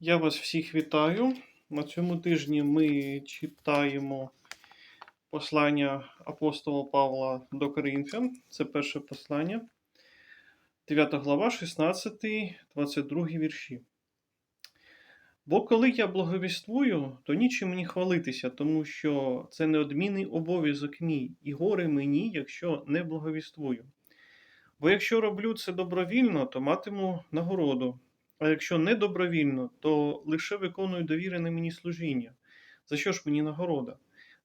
Я вас всіх вітаю. На цьому тижні ми читаємо послання апостола Павла до Коринфян. Це перше послання, 9 глава, 16, 22 вірші. Бо коли я благовіствую, то нічим мені хвалитися, тому що це неодмінний обов'язок мій, і горе мені, якщо не благовіствую. Бо якщо роблю це добровільно, то матиму нагороду. А якщо не добровільно, то лише виконую довірене мені служіння. За що ж мені нагорода?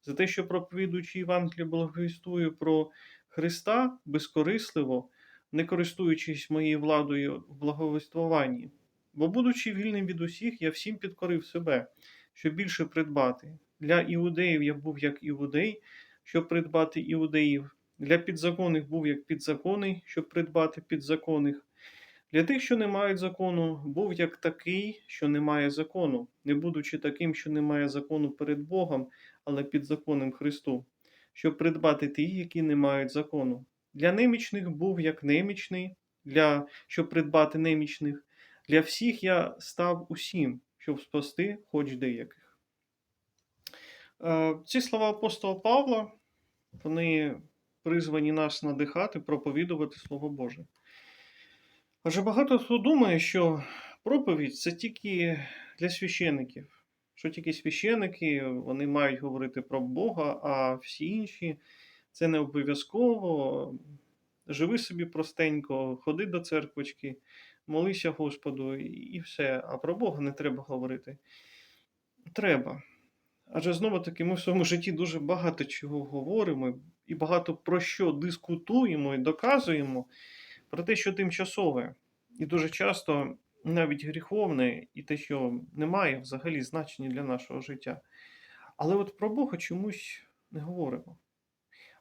За те, що проповідуючи Євангеліє, благовістую про Христа безкорисливо, не користуючись моєю владою в благовіствуванні. Бо, будучи вільним від усіх, я всім підкорив себе, щоб більше придбати. Для іудеїв я був як іудей, щоб придбати іудеїв. Для підзаконних був як підзаконний, щоб придбати підзаконних. Для тих, що не мають закону, був як такий, що не має закону, не будучи таким, що не має закону перед Богом, але під законом Христу, щоб придбати ті, які не мають закону. Для немічних був як немічний, для, щоб придбати немічних. Для всіх я став усім, щоб спасти хоч деяких. Е, Ці слова апостола Павла, вони призвані нас надихати, проповідувати Слово Боже. Адже багато хто думає, що проповідь це тільки для священиків, що тільки священики вони мають говорити про Бога, а всі інші це не обов'язково. Живи собі простенько, ходи до церквочки, молися Господу і все. А про Бога не треба говорити. Треба. Адже знову таки, ми в своєму житті дуже багато чого говоримо і багато про що дискутуємо і доказуємо про те, що тимчасове, і дуже часто навіть гріховне, і те, що не має взагалі значення для нашого життя. Але от про Бога чомусь не говоримо.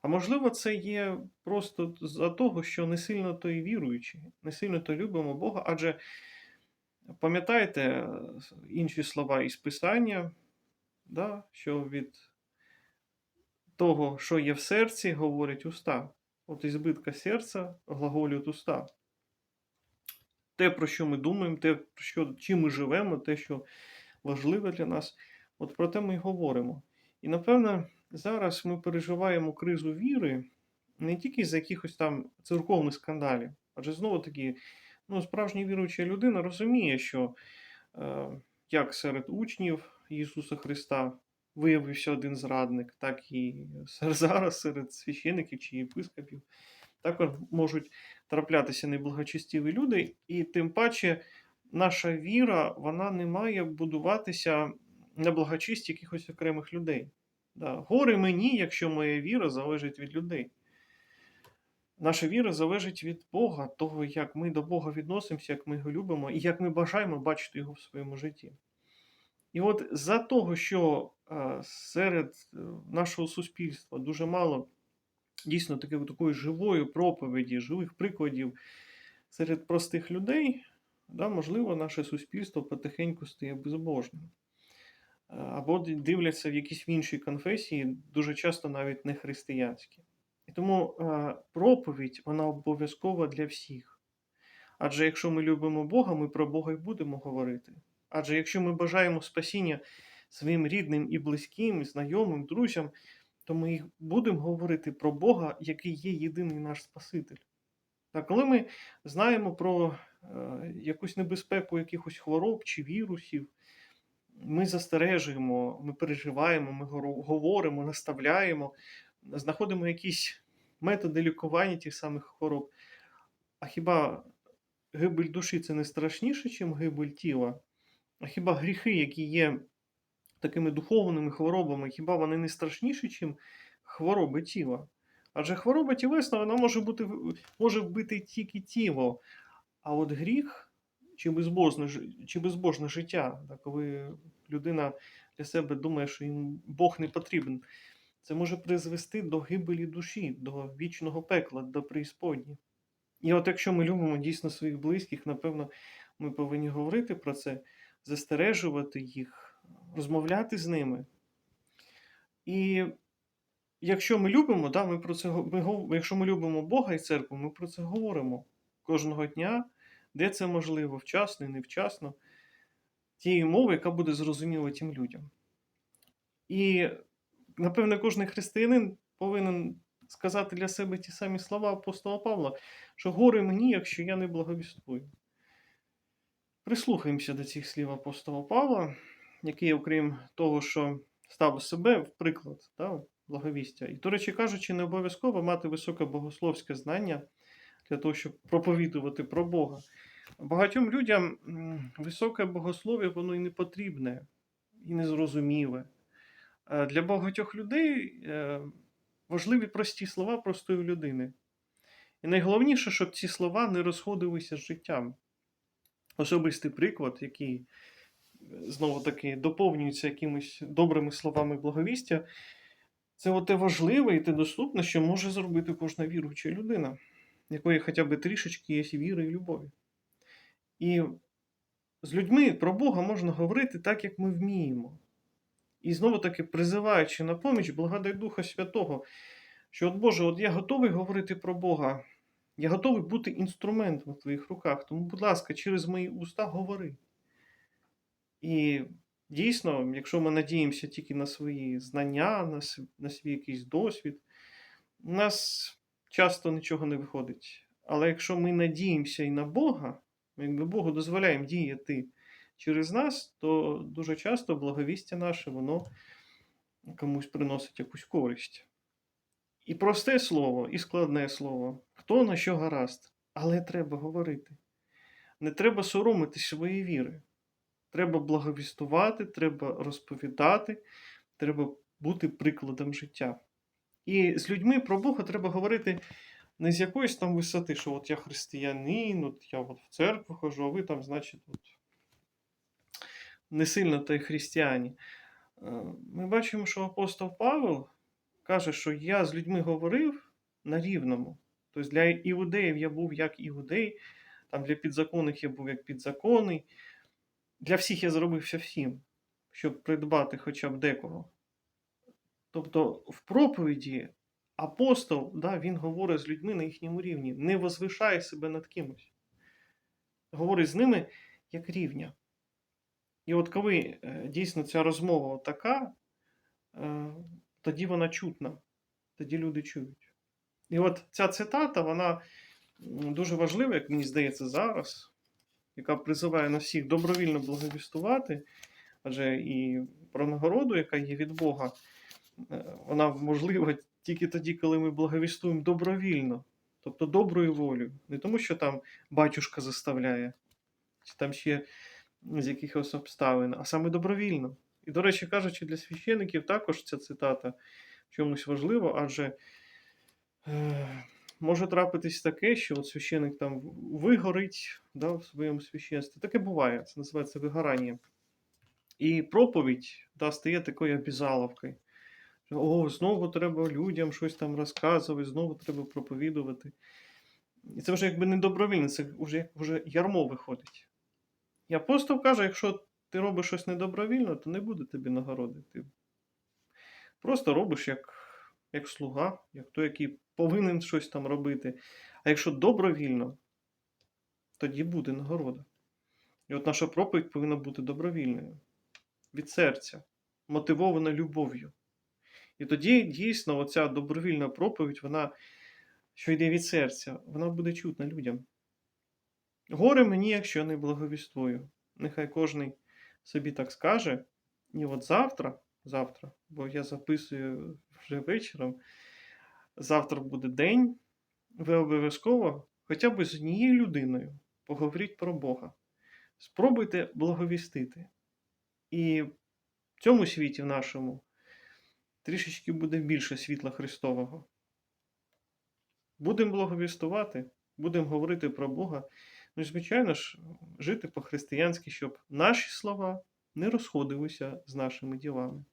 А можливо, це є просто за того, що не сильно то і віруючі, не сильно то любимо Бога, адже пам'ятаєте інші слова із Писання, да, що від того, що є в серці, говорять уста. От із збитка серця глаголють уста. Те, про що ми думаємо, те, про що, чим ми живемо, те, що важливе для нас, от про те ми й говоримо. І напевно, зараз ми переживаємо кризу віри не тільки з якихось там церковних скандалів, адже знову таки, ну, справжня віруюча людина розуміє, що е, як серед учнів Ісуса Христа виявився один зрадник, так і зараз серед священиків чи єпископів. Також можуть траплятися неблагочестиві люди, і тим паче наша віра вона не має будуватися на благочисті якихось окремих людей. Да. Горе мені, якщо моя віра залежить від людей. Наша віра залежить від Бога, того, як ми до Бога відносимося, як ми його любимо і як ми бажаємо бачити його в своєму житті. І от за того, що серед е, нашого суспільства дуже мало дійсно такої, такої живої проповіді, живих прикладів серед простих людей, да, можливо, наше суспільство потихеньку стає безбожним. Або дивляться в якісь інші конфесії, дуже часто навіть не християнські. І тому а, проповідь вона обов'язкова для всіх. Адже якщо ми любимо Бога, ми про Бога й будемо говорити. Адже якщо ми бажаємо спасіння своїм рідним і близьким, знайомим, друзям, то ми будемо говорити про Бога, який є єдиний наш Спаситель. А коли ми знаємо про е, якусь небезпеку якихось хвороб чи вірусів, ми застережуємо, ми переживаємо, ми говоримо, наставляємо, знаходимо якісь методи лікування тих самих хвороб. А хіба гибель душі це не страшніше, ніж гибель тіла? А хіба гріхи, які є такими духовними хворобами, хіба вони не страшніші, ніж хвороби тіла? Адже хвороба тілесна вона може бути, може вбити тільки тіло. А от гріх чи безбожне, чи безбожне життя, коли людина для себе думає, що їм Бог не потрібен, це може призвести до гибелі душі, до вічного пекла, до преісподні. І от якщо ми любимо дійсно своїх близьких, напевно, ми повинні говорити про це застережувати їх, розмовляти з ними. І якщо ми любимо, да, ми про це, ми, якщо ми любимо Бога і церкву, ми про це говоримо кожного дня, де це можливо, вчасно і невчасно. тієї мови, яка буде зрозуміла тим людям. І, напевне, кожен християнин повинен сказати для себе ті самі слова апостола Павла, що горе мені, якщо я не благовіствую. Прислухаємося до цих слів апостола Павла, який, окрім того, що став себе в приклад да, благовістя. І, до речі, кажучи, не обов'язково мати високе богословське знання для того, щоб проповідувати про Бога. Багатьом людям високе богослов'я воно і не потрібне, і незрозуміле. Е, Для багатьох людей е, важливі прості слова простої людини. І найголовніше, щоб ці слова не розходилися з життям. Особистий приклад, який знову таки доповнюється якимись добрими словами благовістя, це те важливе і те доступне, що може зробити кожна віруюча людина, якої хоча б трішечки є віри і любові. І з людьми про Бога можна говорити так, як ми вміємо. І знову таки призиваючи на поміч, благодай Духа Святого, що от Боже, от я готовий говорити про Бога, я готовий бути інструментом в твоїх руках. Тому, будь ласка, через мої уста говори. І дійсно, якщо ми надіємося тільки на свої знання, на, на свій якийсь досвід, у нас часто нічого не виходить. Але якщо ми надіємося і на Бога, якби Богу дозволяємо діяти через нас, то дуже часто благовістя наше, воно комусь приносить якусь користь. І просте слово, і складне слово, хто на що гаразд, але треба говорити. Не треба соромитись своєї віри. Треба благовістувати, треба розповідати, треба бути прикладом життя. І з людьми про Бога треба говорити не з якоїсь там висоти, що от я християнин, от я от в церкву хожу, а ви там, значить, от не сильно та й християні. Е, Ми бачимо, що апостол Павел каже, що я з людьми говорив на рівному. Тобто для іудеїв я був як іудей, там для підзаконних я був як підзаконний. Для всіх я зробився всім, щоб придбати хоча б декого. Тобто в проповіді апостол, да, він говорить з людьми на їхньому рівні, не возвишає себе над кимось. Говорить з ними як рівня. І от коли е, дійсно ця розмова така, е, тоді вона чутна, тоді люди чують. І от ця цитата, вона дуже важлива, як мені здається, зараз, яка призиває на всіх добровільно благовістувати, адже і про нагороду, яка є від Бога, е, вона можлива тільки тоді, коли ми благовістуємо добровільно, тобто доброю волею. Не тому, що там батюшка заставляє, чи там ще з якихось обставин, а саме добровільно. І, до речі, кажучи, для священиків також ця цитата чомусь важлива, адже е, може трапитись таке, що от священик там вигорить да, в своєму священстві. Таке буває, це називається вигорання. І проповідь да, стає такою обізаловкою. О, знову треба людям щось там розказувати, знову треба проповідувати. І це вже якби не добровільно, це вже вже ярмо виходить. І апостол каже, якщо ти робиш щось недобровільно, то не буде тобі нагороди. Ти просто робиш як, як слуга, як той, який повинен щось там робити. А якщо добровільно, тоді буде нагорода. І от наша проповідь повинна бути добровільною, від серця, мотивована любов'ю. І тоді дійсно оця добровільна проповідь, вона, що йде від серця, вона буде чутна людям. Горе мені, якщо я не благовіствую. Нехай кожний собі так скаже. І от завтра, завтра, бо я записую вже вечором, завтра буде день, ви обов'язково хоча б з однією людиною поговоріть про Бога. Спробуйте благовістити. І в цьому світі в нашому трішечки буде більше світла Христового. Будемо благовістувати, будемо говорити про Бога. Ну і, звичайно ж, жити по-християнськи, щоб наші слова не розходилися з нашими ділами.